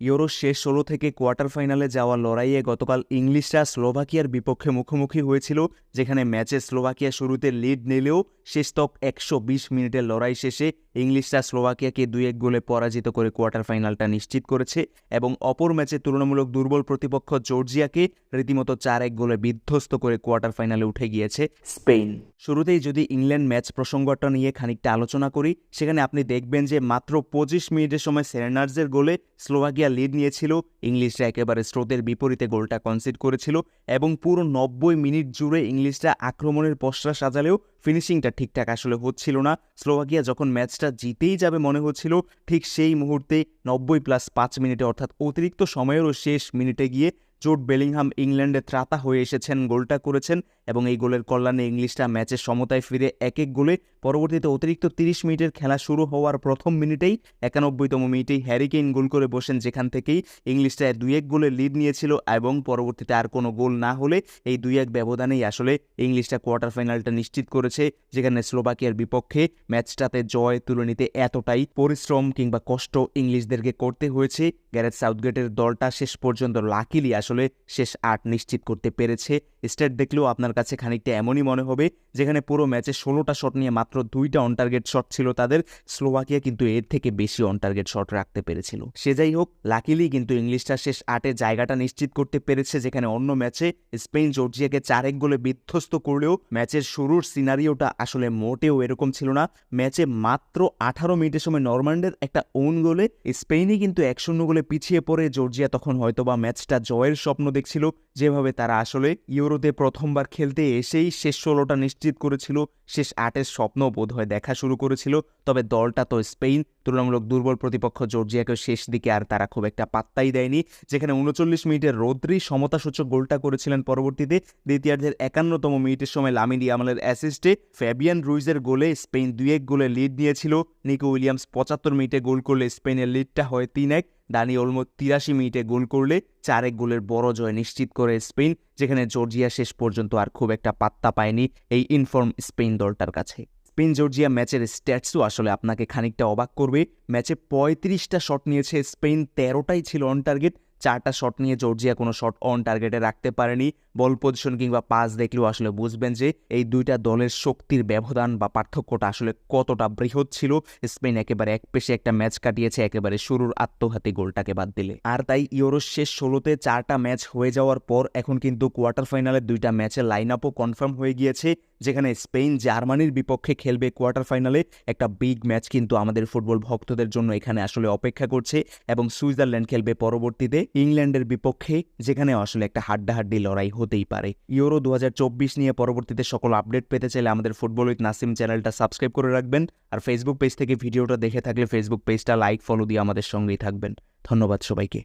Euro শেষ ষোলো থেকে কোয়ার্টার ফাইনালে যাওয়া লড়াইয়ে গতকাল ইংলিশরা স্লোভাকিয়ার বিপক্ষে মুখোমুখি হয়েছিল, যেখানে ম্যাচে স্লোভাকিয়া শুরুতে লিড নিলেও শেষ তক একশো বিশ মিনিটের লড়াই শেষে ইংলিশরা স্লোভাকিয়াকে দুই এক গোলে পরাজিত করে কোয়ার্টার ফাইনালটা নিশ্চিত করেছে এবং অপর ম্যাচে তুলনামূলক দুর্বল প্রতিপক্ষ জর্জিয়াকে রীতিমতো চার এক গোলে বিধ্বস্ত করে কোয়ার্টার ফাইনালে উঠে গিয়েছে স্পেন শুরুতেই যদি ইংল্যান্ড ম্যাচ প্রসঙ্গটা নিয়ে খানিকটা আলোচনা করি, সেখানে আপনি দেখবেন যে মাত্র পঁচিশ মিনিটের সময় সেরেনার্সের গোলে স্লোভাকিয়া লিড নিয়েছিল, ইংলিশরা একেবারে স্রোতের বিপরীতে গোলটা কনসিড করেছিল এবং পুরো নব্বই মিনিট জুড়ে ইংলিশরা আক্রমণের পশ্চা সাজালেও ফিনিশিংটা ঠিকঠাক আসলে হচ্ছিল না। স্লোভাকিয়া যখন ম্যাচটা জিতেই যাবে মনে হচ্ছিল, ঠিক সেই মুহূর্তে নব্বই প্লাস পাঁচ মিনিটে, অর্থাৎ অতিরিক্ত সময়েরও শেষ মিনিটে গিয়ে জোট বেলিংহাম ইংল্যান্ডে ত্রাতা হয়ে এসেছেন, গোলটা করেছেন এবং এই গোলের কল্যাণে ইংলিশরা ম্যাচের সমতায় ফিরে এক এক গোলে। পরবর্তীতে অতিরিক্ত তিরিশ মিনিটের খেলা শুরু হওয়ার প্রথম মিনিটেই একানব্বইতম মিনিটেই হ্যারিকেইন গোল করে বসেন, যেখান থেকেই ইংলিশরা দুই এক গোলে লিড নিয়েছিল এবং পরবর্তীতে আর কোনো গোল না হলে এই দুই এক ব্যবধানেই আসলে ইংলিশরা কোয়ার্টার ফাইনালটা নিশ্চিত করেছে, যেখানে স্লোভাকিয়ার বিপক্ষে ম্যাচটাতে জয় তুলে নিতে এতটাই পরিশ্রম কিংবা কষ্ট ইংলিশদেরকে করতে হয়েছে। গ্যারেথ সাউথগেটের দলটা শেষ পর্যন্ত লাকিলি আসলে শেষ আট নিশ্চিত করতে পেরেছে। স্টেট দেখলেও আপনার কাছে খানিকটা এমনই মনে হবে, যেখানে পুরো ম্যাচে ষোলোটা শট নিয়ে মাত্র দুইটা অন টার্গেট শট ছিল তাদের। স্লোভাকিয়া কিন্তু এর থেকে বেশি অন টার্গেট শট রাখতে পেরেছিল। সে যাই হোক, লাকিলি কিন্তু ইংলিশটা শেষ আটে জায়গাটা নিশ্চিত করতে পেরেছে, যেখানে অন্য ম্যাচে স্পেন জর্জিয়াকে চারেক গোলে বিধ্বস্ত করলেও ম্যাচের শুরুর সিনারিওটা আসলে মোটেও এরকম ছিল না। ম্যাচে মাত্র আঠারো মিনিটের সময় নরম্যান্ডের একটা ওন গোলে স্পেনই কিন্তু এক শূন্য গোলে পিছিয়ে পড়ে। জর্জিয়া তখন হয়তোবা ম্যাচটা জয়ের স্বপ্ন দেখছিল, যেভাবে তারা আসলে ইউরোতে প্রথমবার খেলতে এসেই শেষ ষোলোটা নিশ্চিত করেছিল। শেষ আটের স্বপ্ন বোধ হয় দেখা শুরু করেছিল। তবে দলটা তো স্পেন তুলনামূলক দুর্বল প্রতিপক্ষ জর্জিয়াকে শেষ দিকে আর তারা খুব একটা পাত্তাই দেয়নি। যেখানে উনচল্লিশ মিনিটের রৌদ্রি সমতাসূচক গোলটা করেছিলেন পরবর্তীতে। দ্বিতীয়ার্ধের একান্নতম মিনিটের সময় লামিনি আমলের অ্যাসিস্টে ফ্যাবিয়ান রুইজের গোলে স্পেন দুই এক গোলে লিড নিয়েছিল। নিকো উইলিয়ামস পঁচাত্তর মিনিটে গোল করলে স্পেনের লিডটা হয় তিন এক। দানি অলমো তিরাশি মিনিটে গোল করলে চারেক গোলের বড় জয় নিশ্চিত করে স্পেন, যেখানে জর্জিয়া শেষ পর্যন্ত আর খুব একটা পাত্তা পায়নি এই ইনফর্ম স্পেন দলটার কাছে। স্পেন জর্জিয়া ম্যাচের স্ট্যাটসও আসলে আপনাকে খানিকটা অবাক করবে। ম্যাচে পঁয়ত্রিশটা শট নিয়েছে স্পেন, তেরোটাই ছিল অন টার্গেট চারটা শট নিয়ে জর্জিয়া কোনো শট অন টার্গেটে রাখতে পারেনি। বল পজিশন কিংবা পাস দেখলেও আসলে বুঝবেন যে এই দুইটা দলের শক্তির ব্যবধান বা পার্থক্যটা আসলে কতটা বৃহৎ ছিল। স্পেন একেবারে এক পেশে একটা ম্যাচ কাটিয়েছে, একেবারে শুরুর আত্মঘাতী গোলটাকে বাদ দিলে। আর তাই ইউরো শেষ ষোলোতে চারটা ম্যাচ হয়ে যাওয়ার পর এখন কিন্তু কোয়ার্টার ফাইনালে দুইটা ম্যাচের লাইন আপও কনফার্ম হয়ে গিয়েছে। যেখানে স্পেন জার্মানির বিপক্ষে খেলবে কোয়ার্টার ফাইনালে একটা বিগ ম্যাচ কিন্তু আমাদের ফুটবল ভক্তদের জন্য এখানে আসলে অপেক্ষা করছে এবং সুইজারল্যান্ড খেলবে পরবর্তীতে ইংল্যান্ডের বিপক্ষে, যেখানে আসলে একটা হাড্ডাহাড্ডি লড়াই হতেই পারে। ইউরো দু হাজার চব্বিশ নিয়ে পরবর্তীতে সকল আপডেট পেতে চাইলে আমাদের ফুটবল উইথ নাসিম চ্যানেলটা সাবস্ক্রাইব করে রাখবেন আর ফেসবুক পেজ থেকে ভিডিওটা দেখে থাকলে ফেসবুক পেজটা লাইক ফলো দিয়ে আমাদের সঙ্গেই থাকবেন। ধন্যবাদ সবাইকে।